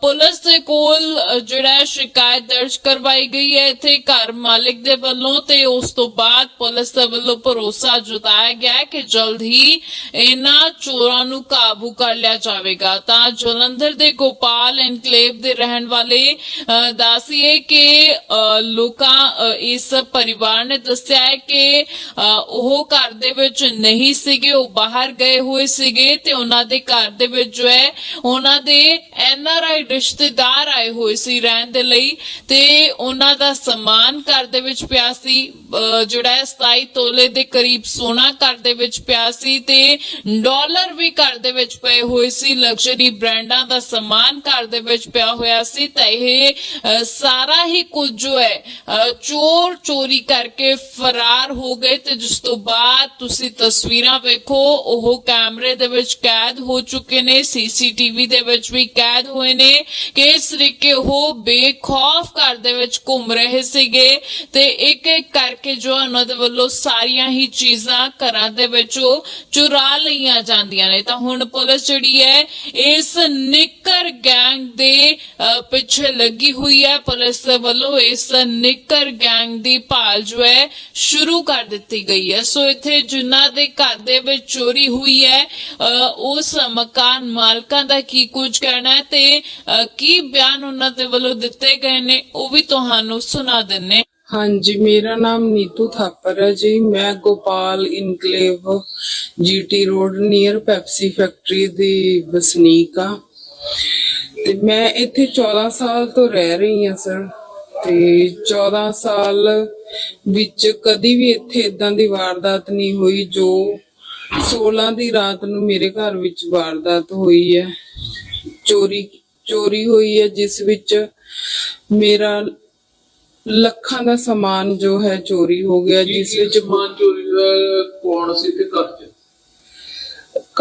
S1: ਪੁਲਿਸ ਦੇ ਕੋਲ ਜਿਹੜਾ ਸ਼ਿਕਾਇਤ ਦਰਜ ਕਰਵਾਈ ਗਈ ਹੈ ਇੱਥੇ ਘਰ ਮਾਲਕ ਦੇ ਵੱਲੋਂ ਤੇ ਉਸ ਤੋਂ ਬਾਅਦ ਪੁਲਿਸ ਦੇ ਵੱਲੋਂ ਭਰੋਸਾ ਜਤਾਇਆ ਗਿਆ ਕਿ ਜਲਦ ਹੀ ਇਹਨਾਂ ਚੋਰਾਂ ਨੂੰ ਕਾਬੂ ਕਰ ਲਿਆ ਜਾਵੇਗਾ। ਤਾਂ ਜਲੰਧਰ ਦੇ ਗੋਪਾਲ ਐਨਕਲੇਵ ਦੇ ਰਹਿਣ ਵਾਲੇ ਦੱਸੀਏ ਕਿ ਲੋਕਾਂ ਇਸ ਪਰਿਵਾਰ ਨੇ ਦੱਸਿਆ ਹੈ ਕਿ ਉਹ ਘਰ ਦੇ ਵਿੱਚ ਨਹੀਂ ਸੀਗੇ, ਉਹ ਬਾਹਰ ਗਏ ਹੋਏ ਸੀਗੇ ਤੇ ਉਹਨਾਂ ਦੇ ਘਰ ਦੇ ਵਿੱਚ ਜੋ ਹੈ, ਉਹਨਾਂ ਦੇ ਐਨ ਆਰ ਆਈ ਰਿਸ਼ਤੇਦਾਰ ਆਏ ਹੋਏ ਸੀ ਰਹਿਣ ਦੇ ਲਈ ਤੇ ਉਹਨਾਂ ਦਾ ਸਮਾਨ ਘਰ ਦੇ ਵਿੱਚ ਪਿਆ ਸੀ। ਜਿਹੜਾ ਹੈ 27 ਤੋਲੇ ਦੇ ਕਰੀਬ ਸੋਨਾ ਘਰ ਦੇ ਵਿੱਚ ਪਿਆ ਸੀ ਤੇ ਡਾਲਰ ਵੀ ਘਰ ਦੇ ਵਿੱਚ ਪਏ ਹੋਏ ਸੀ। ਲਗਜ਼ਰੀ ਬ੍ਰਾਂਡਾਂ ਦਾ ਸਮਾਨ ਘਰ ਦੇ ਵਿੱਚ ਪਿਆ ਹੋਇਆ ਸੀ ਤਾਂ ਇਹ ਸਾਰਾ ਹੀ ਕੁਝ ਜੋ ਹੈ ਚੋਰ ਚੋਰੀ ਕਰਕੇ ਫਰਾਰ ਹੋ ਗਏ ਤੇ ਜਿਸ ਤੋਂ ਬਾਅਦ ਤੁਸੀਂ ਤਸਵੀਰਾਂ ਵੇਖੋ, ਉਹ ਕੈਮਰੇ ਦੇ ਵਿੱਚ ਕੈਦ ਹੋ ਚੁੱਕੇ ਨੇ, ਸੀਸੀਟੀਵੀ ਦੇ ਵਿੱਚ ਵੀ ਕੈਦ ਹੋਏ ਨੇ ਕਿ ਇਸ ਤਰੀਕੇ ਉਹ ਬੇਖੌਫ ਘਰ ਦੇ ਵਿੱਚ ਘੁੰਮ ਰਹੇ ਸੀਗੇ ਤੇ ਇੱਕ ਇੱਕ ਕਰਕੇ ਜੋ ਉਹਨਾਂ ਦੇ ਵੱਲੋਂ ਸਾਰੀਆਂ ਹੀ ਚੀਜ਼ਾਂ ਘਰਾਂ ਦੇ ਵਿੱਚੋਂ ਚੁਰਾ ਲਈਆਂ ਜਾਂਦੀਆਂ ਨੇ। ਤਾਂ ਹੁਣ ਪੁਲਿਸ ਜਿਹੜੀ ਹੈ, ਇਸ ਨਿੱਕਰ ਗੈਂਗ ਦੇ ਪਿੱਛੇ ਲੱਗੀ ਹੋਈ ਹੈ। ਪੁਲਿਸ ਦੇ ਵੱਲੋਂ ਇਸ ਨਿੱਕਰ ਗੈਂਗ ਦੀ ਭਾਲ ਜੋ ਹੈ, ਸ਼ੁਰੂ ਕਰ ਦਿੱਤੀ ਗਈ ਹੈ। ਸੋ ਇੱਥੇ ਜਿਨ੍ਹਾਂ ਦੇ ਘਰ ਦੇ ਵਿੱਚ ਚੋਰੀ ਹੋਈ ਹੈ ਉਸ ਮਕਾਨ ਮਾਲਕਾਂ ਦਾ ਕੀ ਕੁਝ ਕਹਿਣਾ ਹੈ ਤੇ ਕੀ ਬਿਆਨ ਉਹਨਾਂ ਦੇ ਵੱਲੋਂ ਦਿੱਤੇ ਗਏ ਨੇ, ਉਹ ਵੀ ਤੁਹਾਨੂੰ ਸੁਣਾ ਦਿੰਨੇ
S2: ਹਾਂਜੀ, ਮੇਰਾ ਨਾਮ ਨੀਤੂ ਥਾਪਰ ਹੈ ਜੀ। ਮੈਂ Gopal enclave GT road near Pepsi factory ਦੀ ਵਸਨੀਕ ਆ ਤੇ ਮੈਂ ਇੱਥੇ 14 ਸਾਲ ਤੋਂ ਰਹਿ ਰਹੀ ਹਾਂ, ਸਰ। ਤੇ 14 ਸਾਲ ਵਿੱਚ ਕਦੀ ਵੀ ਇੱਥੇ ਇਦਾਂ ਦੀ ਵਾਰਦਾਤ ਨਹੀਂ ਹੋਈ, ਜੋ 16 ਦੀ ਰਾਤ ਨੂੰ ਮੇਰੇ ਘਰ ਵਿੱਚ ਵਾਰਦਾਤ ਹੋਈ ਹੈ। ਚੋਰੀ ਚੋਰੀ ਹੋਈ ਹੈ, ਜਿਸ ਵਿੱਚ ਮੇਰਾ ਲੱਖਾਂ ਦਾ ਸਮਾਨ ਜੋ ਹੈ ਚੋਰੀ ਹੋ ਗਿਆ ਜਿਸ ਵਿੱਚ
S3: ਸਮਾਨ ਚੋਰੀ ਦਾ ਕੌਣ ਸੀ ਤੇ ਘਰ ਚ?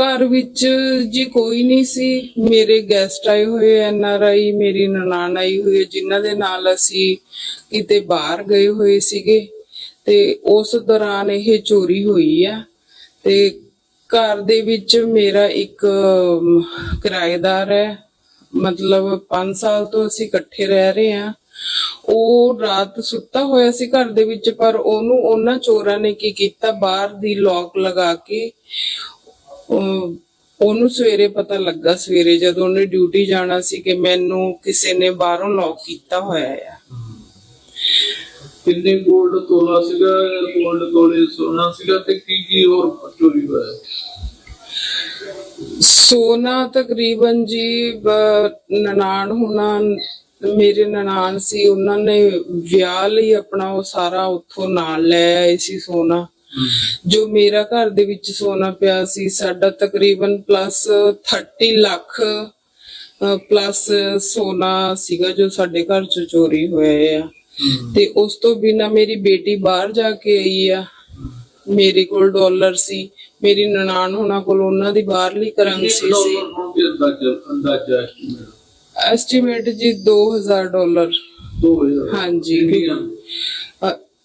S2: ਘਰ ਵਿੱਚ ਜੀ ਕੋਈ ਨਹੀਂ ਸੀ। ਮੇਰੇ ਗੈਸਟ ਆਏ ਹੋਏ ਐਨ ਆਰ ਆਈ ਮੇਰੀ ਨਨਾਣ ਆਈ ਹੋਈ ਹੈ ਜਿਨ੍ਹਾਂ ਦੇ ਨਾਲ ਅਸੀਂ ਕਿਤੇ ਬਾਹਰ ਗਏ ਹੋਏ ਸੀਗੇ। ਤੇ ਉਸ ਦੌਰਾਨ ਇਹ ਚੋਰੀ ਹੋਈ ਆ। ਤੇ ਘਰ ਦੇ ਵਿੱਚ ਮੇਰਾ ਇੱਕ ਅਮ, ਕਿਰਾਏਦਾਰ ਹੈ। ਮਤਲਬ 5 ਸਾਲ ਤੋਂ ਅਸੀਂ ਇਕੱਠੇ ਰਹਿ ਰਹੇ ਹਾਂ। ਉਹ ਰਾਤ ਸੁੱਤਾ ਹੋਇਆ ਸੀ ਘਰ ਦੇ ਵਿੱਚ ਪਰ ਉਹਨੂੰ ਉਹਨਾਂ ਚੋਰਾਂ ਨੇ ਕੀ ਕੀਤਾ? ਬਾਹਰ ਦੀ ਲੋਕ ਲਗਾ ਕੇ ਉਹ- ਉਹਨੂੰ ਸਵੇਰੇ ਪਤਾ ਲੱਗਾ ਸਵੇਰੇ ਜਦੋਂ ਉਹਨੇ ਡਿਊਟੀ ਜਾਣਾ ਸੀ ਕਿ ਮੈਨੂੰ ਕਿਸੇ ਨੇ ਬਾਹਰੋਂ ਲੌਕ ਕੀਤਾ ਹੋਇਆ ਆ।
S3: ਕਿੰਨੇ 골ਡ ਤੋਲਾ ਸੀਗਾ 골ਡ ਤੋਲੇ ਸੋਨਾ ਸੀਗਾ ਤੇ ਕੀ ਕੀ ਹੋਰ ਚੋਰੀ ਹੋਇਆ?
S2: ਸੋਨਾ ਤਕਰੀਬਨ ਜੀ ਨਨਾਣ ਹੁਣਾ ਮੇਰੇ ਨਨਾਣ ਸੀ ਉਹਨਾਂ ਨੇ ਵਿਆਹ ਲਈ ਆਪਣਾ ਉਹ ਸਾਰਾ ਉੱਥੋਂ ਨਾਲ ਲੈ ਆਏ ਸੀ ਸੋਨਾ। ਜੋ ਮੇਰਾ ਘਰ ਦੇ ਵਿੱਚ ਸੋਨਾ ਪਿਆ ਸੀ ਸਾਡਾ ਤਕਰੀਬਨ ਪਲੱਸ 30 ਲੱਖ ਪਲੱਸ ਸੋਨਾ ਸੀਗਾ ਜੋ ਸਾਡੇ ਘਰ ਚ ਚੋਰੀ ਹੋਇਆ ਆ। ਤੇ ਉਸ ਤੋਂ ਬਿਨਾ ਮੇਰੀ ਬੇਟੀ ਬਾਹਰ ਜਾ ਕੇ ਆਈ ਆ। ਮੇਰੇ ਕੋਲ ਡਾਲਰ ਸੀ ਮੇਰੀ ਨਨਾਣ ਹੋਣਾ ਕੋਲ ਉਹਨਾਂ ਦੀ ਬਾਹਰਲੀ ਕਰੰਸੀ ਸੀ।
S3: ਅੰਦਾਜ਼ਾ ਅੰਦਾਜ਼ਾ
S2: ਐਸਟੀਮੇਟ ਜੀ 2000 ਡਾਲਰ।
S3: ਦੋ ਹਜ਼ਾਰ।
S2: ਹਾਂਜੀ।
S3: ਕਿੰਨੀਆਂ?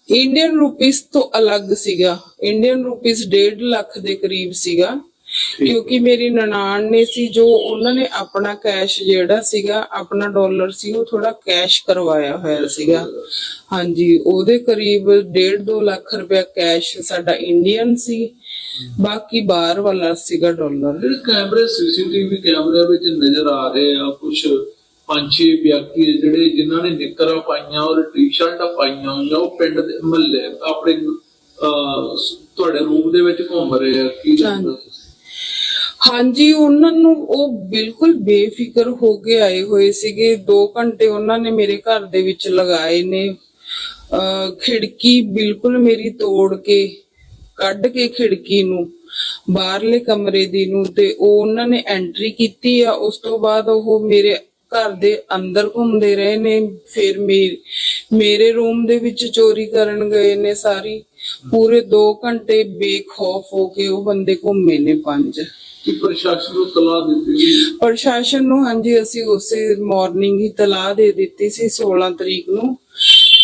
S2: ਇੰਡੀਅਨ ਰੁਪੀਸ ਤੋਂ ਅਲੱਗ ਸੀਗਾ। ਇੰਡੀਅਨ ਰੁਪੀਸ 1.5 ਲੱਖ ਦੇ ਕਰੀਬ ਸੀਗਾ। ਕਿਉਂਕਿ ਮੇਰੀ ਨਨਾਣ ਨੇ ਸੀ ਜੋ ਉਹਨਾਂ ਨੇ ਆਪਣਾ ਕੈਸ਼ ਜਿਹੜਾ ਸੀਗਾ ਆਪਣਾ ਡਾਲਰ ਸੀ ਉਹ ਥੋੜਾ ਕੈਸ਼ ਕਰਵਾਇਆ ਹੋਇਆ ਸੀਗਾ। ਹਾਂਜੀ ਉਹਦੇ ਕਰੀਬ 1.5 2 ਲੱਖ ਰੁਪਇਆ ਕੈਸ਼ ਸਾਡਾ ਇੰਡੀਅਨ ਸੀ। ਬਾਕੀ ਬਾਹਰ ਵਾਲਾ ਸੀਗਾ ਡਾਲਰ।
S3: ਜਿਹੜੇ ਕੈਮਰੇ ਸੀਸੀਟੀਵੀ ਕੈਮਰੇ ਵਿੱਚ ਨਜ਼ਰ ਆ ਰਹੇ ਆ ਕੁਝ ਪੰਜ ਛੇ ਵਿਅਕਤੀ ਜਿਹੜੇ ਜਿਨ੍ਹਾਂ ਨੇ ਨਿੱਕਰਾਂ ਪਾਈਆਂ ਔਰ ਟੀ-ਸ਼ਰਟਾਂ ਪਾਈਆਂ ਹੋਈਆਂ ਉਹ ਪਿੰਡ ਦੇ ਮਹੱਲੇ ਆਪਣੇ ਤੁਹਾਡੇ ਰੂਮ ਦੇ ਵਿੱਚ ਘੁੰਮ ਰਹੇ ਆ ਕੀ ਲੱਗਦਾ
S2: ਹਾਂਜੀ। ਉਹਨਾਂ ਨੂੰ ਉਹ ਬਿਲਕੁਲ ਬੇਫਿਕਰ ਹੋ ਕੇ ਆਏ ਹੋਏ ਸੀਗੇ। 2 ਘੰਟੇ ਉਹਨਾਂ ਨੇ ਮੇਰੇ ਘਰ ਦੇ ਵਿੱਚ ਲਗਾਏ ਨੇ। ਖਿੜਕੀ ਬਿਲਕੁਲ ਮੇਰੀ ਤੋੜ ਕੇ ਕੱਢ ਕੇ ਖਿੜਕੀ ਨੂੰ ਬਾਹਰਲੇ ਕਮਰੇ ਦੀ ਨੂੰ ਤੇ ਉਹ ਉਹਨਾਂ ਨੇ ਐਂਟਰੀ ਕੀਤੀ ਆ। ਉਸ ਤੋਂ ਬਾਅਦ ਉਹ ਮੇਰੇ ਘਰ ਦੇ ਅੰਦਰ ਘੁੰਮਦੇ ਰਹੇ ਨੇ। ਫਿਰ ਮੇਰੇ ਰੂਮ ਦੇ ਵਿੱਚ ਚੋਰੀ ਕਰਨ ਗਏ ਨੇ ਸਾਰੀ। ਪੂਰੇ 2 ਘੰਟੇ ਬੇਖੌਫ ਹੋ ਕੇ ਉਹ ਬੰਦੇ ਘੁੰਮੇ ਨੇ ਪੰਜ।
S3: ਕੀ ਪ੍ਰਸ਼ਾਸਨ ਨੂੰ ਤਲਾਹ ਦਿੱਤੀ
S2: ਪ੍ਰਸ਼ਾਸਨ ਨੂੰ ਹਾਂਜੀ ਅਸੀਂ ਉਸੇ ਮਾਰਨਿੰਗ ਹੀ ਤਲਾਹ ਦੇ ਦਿੱਤੀ ਸੀ 16 ਤਰੀਕ ਨੂੰ।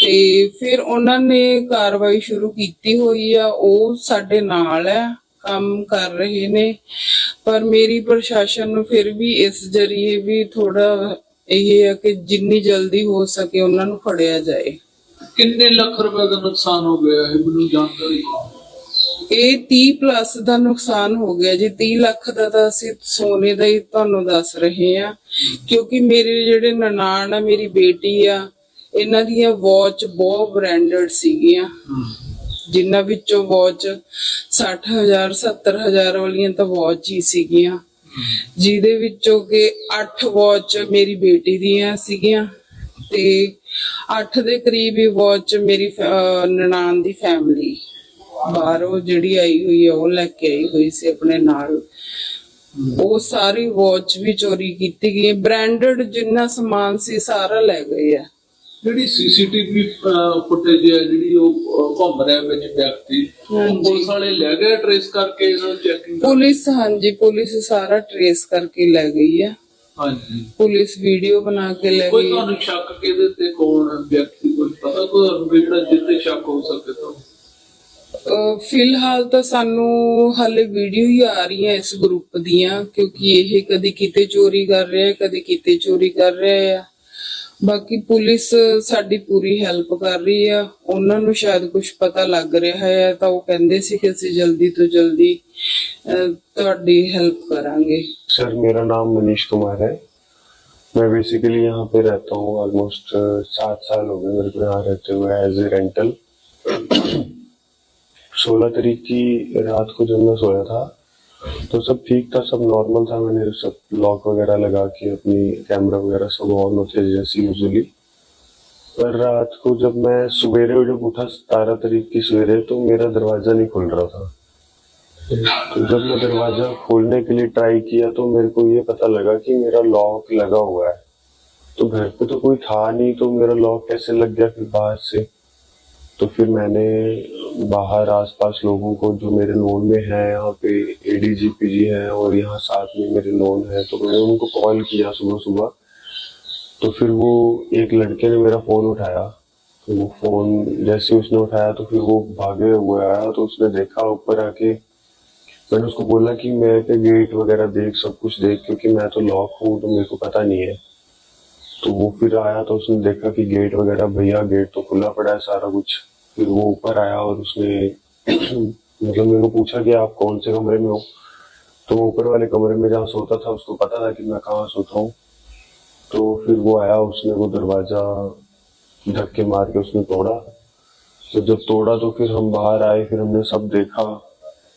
S2: ਤੇ ਫਿਰ ਉਹਨਾਂ ਨੇ ਕਾਰਵਾਈ ਸ਼ੁਰੂ ਕੀਤੀ ਹੋਈ ਆ ਉਹ ਸਾਡੇ ਨਾਲ ਹੈ ਕੰਮ ਕਰ ਰਹੇ ਨੇ। ਪਰ ਮੇਰੀ ਪ੍ਰਸ਼ਾਸਨ ਨੂੰ ਫਿਰ ਵੀ ਇਸ ਜਰੀਏ ਵੀ ਥੋੜਾ ਇਹ ਹੈ ਕਿ ਜਿੰਨੀ ਜਲਦੀ ਹੋ ਸਕੇ ਉਹਨਾਂ ਨੂੰ ਫੜਿਆ ਜਾਏ।
S3: ਕਿੰਨੇ ਲੱਖ ਰੁਪਏ ਦਾ ਨੁਕਸਾਨ ਹੋ ਗਿਆ ਹੈ ਮੈਨੂੰ ਜਾਣਕਾਰੀ।
S2: ਇਹ 30 ਪਲੱਸ ਦਾ ਨੁਕਸਾਨ ਹੋ ਗਿਆ ਜੀ। 30 ਲੱਖ ਦਾ ਤਾਂ ਅਸੀਂ ਸੋਨੇ ਦਾ ਹੀ ਤੁਹਾਨੂੰ ਦੱਸ ਰਹੇ ਆ ਕਿਉਂਕਿ ਮੇਰੇ ਜਿਹੜੇ ਨਨਾਣ ਆ ਮੇਰੀ ਬੇਟੀ ਆ ਇਹਨਾਂ ਦੀਆਂ ਵਾਚ ਬਹੁਤ ਬ੍ਰਾਂਡਡ ਸੀਗੀਆਂ। ਜਿਨ੍ਹਾਂ ਵਿੱਚੋਂ ਵਾਚ 60000 70000 ਵਾਲੀਆਂ ਤਾਂ ਵਾਚ ਹੀ ਸੀਗੀਆਂ। ਜਿਹਦੇ ਵਿੱਚੋਂ ਕਿ 8 ਵਾਚ ਮੇਰੀ ਬੇਟੀ ਦੀਆਂ ਸੀਗੀਆਂ ਤੇ 8 ਦੇ ਕਰੀਬ ਹੀ ਵਾਚ ਮੇਰੀ ਨਨਾਣ ਦੀ ਫੈਮਿਲੀ ਬਾਹਰੋਂ ਜਿਹੜੀ ਆਈ ਹੋਈ ਆ ਉਹ ਲੈ ਕੇ ਆਈ ਹੋਈ ਸੀ ਆਪਣੇ ਨਾਲ। ਉਹ ਸਾਰੀ ਵਾਚ ਵੀ ਚੋਰੀ ਕੀਤੀ ਗਈ। ਬ੍ਰਾਂਡਡ ਜਿੰਨਾ ਸਮਾਨ ਸੀ ਸਾਰਾ ਲੈ ਗਏ ਆ।
S3: ਜਿਹੜੀ ਸੀਸੀਟੀਵੀ ਫੁਟੇਜ ਹੈ ਜਿਹੜੀ ਉਹ ਘੁੰਮ ਰਿਹਾ ਵਿੱਚ ਵਿਅਕਤੀ ਉਹ। ਪੁਲਿਸ ਵਾਲੇ ਲੈ ਗਏ ਟ੍ਰੇਸ ਕਰਕੇ ਇਹਨਾਂ ਚੈਕਿੰਗ
S2: ਪੁਲਿਸ ਹਾਂਜੀ ਪੁਲਿਸ ਸਾਰਾ ਟਰੇਸ ਕਰਕੇ ਲੈ ਗਈ ਆ
S3: ਹਾਂਜੀ।
S2: ਪੁਲਿਸ ਵੀਡੀਓ ਬਣਾ ਕੇ ਲੈ
S3: ਕੋਈ
S2: ਗਈ
S3: ਤੁਹਾਨੂੰ ਸ਼ੱਕ ਕਿਹਦੇ ਤੇ ਕੌਣ ਹੈ ਵਿਅਕਤੀ ਕੋਈ ਪਤਾ ਕੋਈ ਤੁਹਾਨੂੰ ਜਿਹੜਾ ਜਿੱਤੇ ਸ਼ੱਕ ਹੋ ਸਕੇ ਤਾਂ?
S2: ਅਹ ਫਿਲਹਾਲ ਤਾਂ ਸਾਨੂੰ ਹਾਲੇ ਵੀਡੀਓ ਹੀ ਆ ਰਹੀਆਂ ਇਸ ਗਰੁੱਪ ਦੀਆਂ ਕਿਉਂਕਿ ਇਹ ਕਦੇ ਕਿਤੇ ਚੋਰੀ ਕਰ ਰਿਹਾ ਹੈ ਕਦੇ ਕਿਤੇ ਚੋਰੀ ਕਰ ਰਿਹਾ ਆ ਬਾਕੀ ਪੁਲਿਸ ਸਾਡੀ ਪੂਰੀ ਹੈਲਪ ਕਰ ਰਹੀ ਆ ਉਹਨਾਂ ਨੂੰ ਸ਼ਾਇਦ ਕੁਝ ਪਤਾ ਲੱਗ ਰਿਹਾ ਹੈ ਤਾਂ ਉਹ ਕਹਿੰਦੇ ਸੀ ਕਿ ਅਸੀਂ ਜਲਦੀ ਤੋਂ ਜਲਦੀ ਅਹ, ਤੁਹਾਡੀ ਹੈਲਪ ਕਰਾਂਗੇ
S4: सर मेरा नाम मनीष कुमार है मैं बेसिकली यहाँ पे रहता हूँ ऑलमोस्ट सात साल हो गए मेरे को यहाँ रहते हुए एज ए रेंटल सोलह तारीख की रात को जब मैं सोया था तो सब ठीक था, सब नॉर्मल था। मैंने सब लॉक वगैरह लगा के अपनी कैमरा वगैरह सब ऑन होते जैसे यूजली पर रात को जब मैं सवेरे जब उठा, सतारह तारीख की सवेरे तो मेरा दरवाज़ा नहीं खुल रहा था। तो जब मैं दरवाज़ा खोलने के लिए ट्राई किया तो मेरे को ये पता लगा कि मेरा लॉक लगा हुआ है। तो घर पे तो कोई था नहीं तो मेरा लॉक कैसे लग गया फिर बाहर से? तो फिर मैंने बाहर आसपास लोगों को जो मेरे नोन में है, यहाँ पे एडीजी पीजी है और यहाँ साथ में मेरे नोन है तो मैंने उनको कॉल किया सुबह सुबह तो फिर वो एक लड़के ने मेरा फ़ोन उठाया। तो वो फ़ोन जैसे उसने उठाया तो फिर वो भागे हुए आया तो उसने देखा ऊपर आके। मैंने उसको बोला कि मैं पे गेट वगैरह देख, सब कुछ देख, क्योंकि मैं तो लॉक हूँ तो मेरे को पता नहीं है। तो वो फिर आया तो उसने देखा कि गेट वगैरह, भैया गेट तो खुला पड़ा है सारा कुछ। फिर वो ऊपर आया और उसने मतलब मेरे को पूछा कि आप कौन से कमरे में हो? तो ऊपर वाले कमरे में जहाँ सोता था, उसको पता था कि मैं कहाँ सोता हूँ। तो फिर वो आया, उसने वो दरवाज़ा धक्के मार के उसने तोड़ा। तो जब तोड़ा तो फिर हम बाहर आए, फिर हमने सब देखा।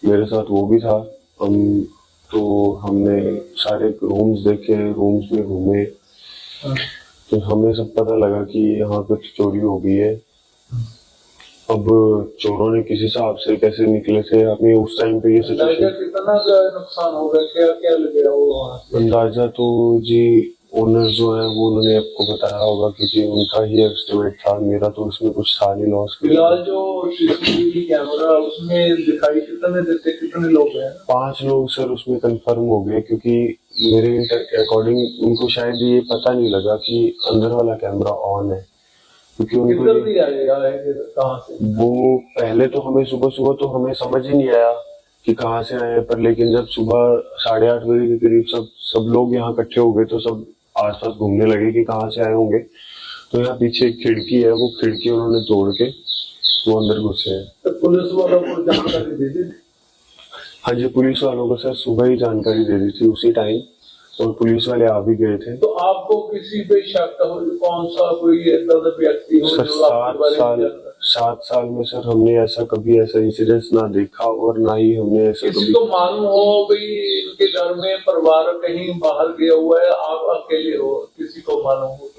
S4: मेरे साथ वो भी था। हम तो हमने सारे रूम्स देखे रूम्स में घूमे। तो हमें सब पता लगा कि यहाँ कुछ चोरी हो गई है। अब चोरों ने किस हिसाब से कैसे निकले थे हमें उस टाइम पे ये सिचुएशन
S3: कितना नुकसान हो गया क्या क्या लगे
S4: अंदाज़ा तो जी ओनर जो है वो उन्होंने आपको बताया होगा क्योंकि उनका ही एस्टिमेट था मेरा तो उसमें कुछ था नहीं लॉस
S3: फ़िलहाल जो सीसीटीवी कैमरा उसमें दिखाई कितने देते कितने लोग हैं?
S4: पाँच लोग सर उसमें कंफर्म हो गए क्योंकि मेरे अकॉर्डिंग उनको शायद ये पता नहीं लगा कि अंदर वाला कैमरा ऑन है। क्योंकि उनको वो पहले तो हमें सुबह सुबह तो हमें समझ ही नहीं आया कि कहाँ से आए पर लेकिन जब सुबह साढ़े आठ बजे के करीब सब सब लोग यहाँ इकट्ठे हो गए तो सब आसपास घूमने लगे कि कहाँ से आए होंगे। तो यहाँ पीछे एक खिड़की है वो खिड़की उन्होंने तोड़ के वो अंदर घुसे हैं।
S3: तो पुलिस वालों को जानकारी दे दी
S4: हाँ जी पुलिस वालों को सर सुबह ही जानकारी दे दी थी उसी टाइम और पुलिस वाले आ भी गए थे।
S3: तो आपको किसी पे शक हो कौन सा कोई ऐसा व्यक्ति हो
S4: सर सात साल सात साल में सर हमने ऐसा कभी ऐसा इंसिडेंस ना देखा और ना ही हमने ऐसा
S3: किसी
S4: कभी
S3: को मालूम हो भाई इनके घर में परिवार कहीं बाहर गया हुआ है आप अकेले हो किसी को मालूम हो?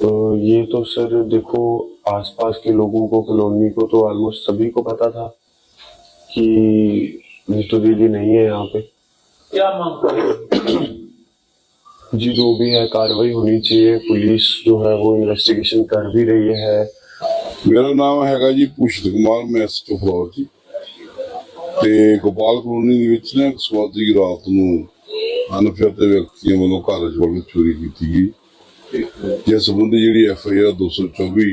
S4: तो ये तो सर देखो आसपास के लोगों को कॉलोनी को तो ऑलमोस्ट सभी को पता था। कि नीतू दीदी नहीं है यहाँ पे
S3: क्या मांग करें
S4: जी जो भी है कार्रवाई होनी चाहिए पुलिस जो है वो इन्वेस्टिगेशन कर भी रही है
S5: ਮੇਰਾ ਨਾਮ ਹੈਗਾ ਜੀ ਪੁਸ਼ਤ ਕੁਮਾਰ ਮੈਂ ਐਸਟੋ ਫਲੋਰ ਜੀ ਤੇ ਗੋਪਾਲ ਕਲੋਨੀ ਦੇ ਵਿੱਚ ਨਾ ਇੱਕ ਸਵਾਦੀ ਰਾਤ ਨੂੰ ਅਨਫਿਆਤੇ ਵਿਅਕਤੀਆਂ ਵੱਲੋਂ ਘਰ ਚ ਵੜ ਕੇ ਚੋਰੀ ਕੀਤੀ ਗਈ ਜਿਸ ਸੰਬੰਧੀ ਜਿਹੜੀ ਐਫ ਆਈ ਆਰ 224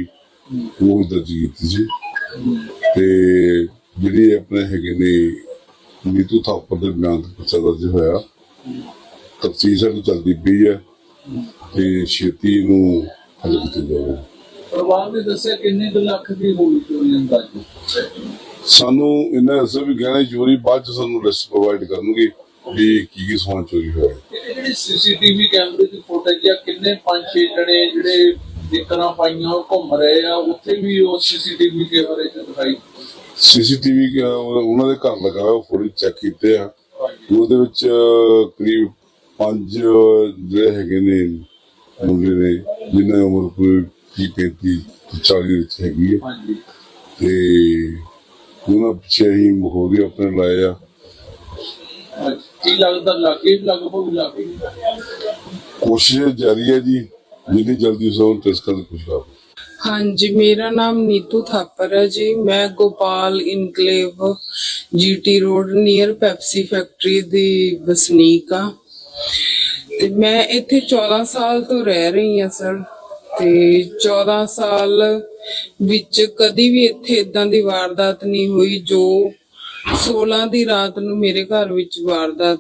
S5: ਉਹ ਦਰਜ ਕੀਤੀ ਸੀ ਤੇ ਜਿਹੜੀ ਆਪਣੇ ਹੈਗੇ ਨੇ ਨੀਤੂ ਥਾਪਰ ਦੇ ਬਿਆਨ ਤੇ ਪਰਚਾ ਦਰਜ ਹੋਇਆ। ਤਫਸੀਲ ਸਾਡੀ ਚੱਲਦੀ ਪਈ ਹੈ ਤੇ ਛੇਤੀ ਨੂੰ ਹੱਲ ਕੀਤਾ ਜਾਵੇਗਾ
S3: ਪਰਿਵਾਰ ਨੇ ਦੱਸਿਆ ਕਿੰਨੇ ਲੱਖ ਦੀ ਹੋਈ ਚੋਰੀ ਅੰਦਾਜ਼ੇ?
S5: ਸਾਨੂੰ ਇਹਨਾਂ ਦੱਸਿਆ ਵੀ ਗਹਿਣੇ ਚੋਰੀ ਬਾਅਦ ਚ ਸਾਨੂੰ ਲਿਸਟ ਪ੍ਰੋਵਾਈਡ ਕਰਨਗੇ ਵੀ ਕੀ ਕੀ ਸਮਾਨ ਚੋਰੀ ਹੋਇਆ।
S3: ਜਿਹੜੀ ਸੀਸੀਟੀਵੀ ਕੈਮਰੇ ਦੀ ਫੁਟੇਜ ਆ ਕਿੰਨੇ ਪੰਜ ਛੇ ਜਣੇ ਜਿਹੜੇ ਨਿਕਰਾਂ ਪਾਈਆਂ ਉਹ ਘੁੰਮ ਰਹੇ ਆ ਉੱਥੇ ਵੀ ਉਹ ਸੀਸੀਟੀਵੀ ਕੈਮਰੇ ਚ ਦਿਖਾਈ।
S5: ਸੀਸੀਟੀਵੀ ਉਹਨਾਂ ਦੇ ਘਰ ਲਗਾ ਹੋਇਆ ਫੁਟੇਜ ਚੈੱਕ ਕੀਤੇ ਆ। ਉਹਦੇ ਵਿੱਚ ਕਰੀਬ ਪੰਜ ਜਿਹੜੇ ਹੈਗੇ ਨੇ ਮੁੰਡੇ ਨੇ ਜਿਨ੍ਹਾਂ ਦੀ ਉਮਰ ਕੋਈ 30 35 ਤੋਂ 40 ਦੇ ਵਿੱਚ ਹੈਗੀ ਹੈ
S3: ਹਾਂਜੀ।
S5: ਤੇ ਉਹਨਾਂ ਪਿੱਛੇ ਹੀ ਮਖੌਰੀ ਆਪਣੇ ਲਾਏ ਆ।
S3: ਕੀ ਲੱਗਦਾ ਲੱਗੇ ਲਗਭਗ ਲੱਗੇ
S5: ਕੋਸ਼ਿਸ਼ ਜਾਰੀ ਹੈ ਜੀ। ਜਿੰਨੀ ਜਲਦੀ ਉਸ ਨੂੰ ਟੈਸਟ ਕਰਨ ਕੋਸ਼ਿਸ਼ ਕਰਾਂਗੇ
S2: ਹਾਂਜੀ, ਮੇਰਾ ਨਾਮ ਨੀਤੂ ਥਾਪਰ ਹੈ ਜੀ। ਮੈਂ Gopal enclave GT road near Pepsi factory ਦੀ ਵਸਨੀਕ ਆ ਤੇ ਮੈਂ ਇੱਥੇ 14 ਸਾਲ ਤੋਂ ਰਹਿ ਰਹੀ ਹਾਂ, ਸਰ। ਤੇ 14 ਸਾਲ ਵਿੱਚ ਕਦੀ ਵੀ ਇੱਥੇ ਇਦਾਂ ਦੀ ਵਾਰਦਾਤ ਨਹੀਂ ਹੋਈ, ਜੋ 16 ਦੀ ਰਾਤ ਨੂੰ ਮੇਰੇ ਘਰ ਵਿੱਚ ਵਾਰਦਾਤ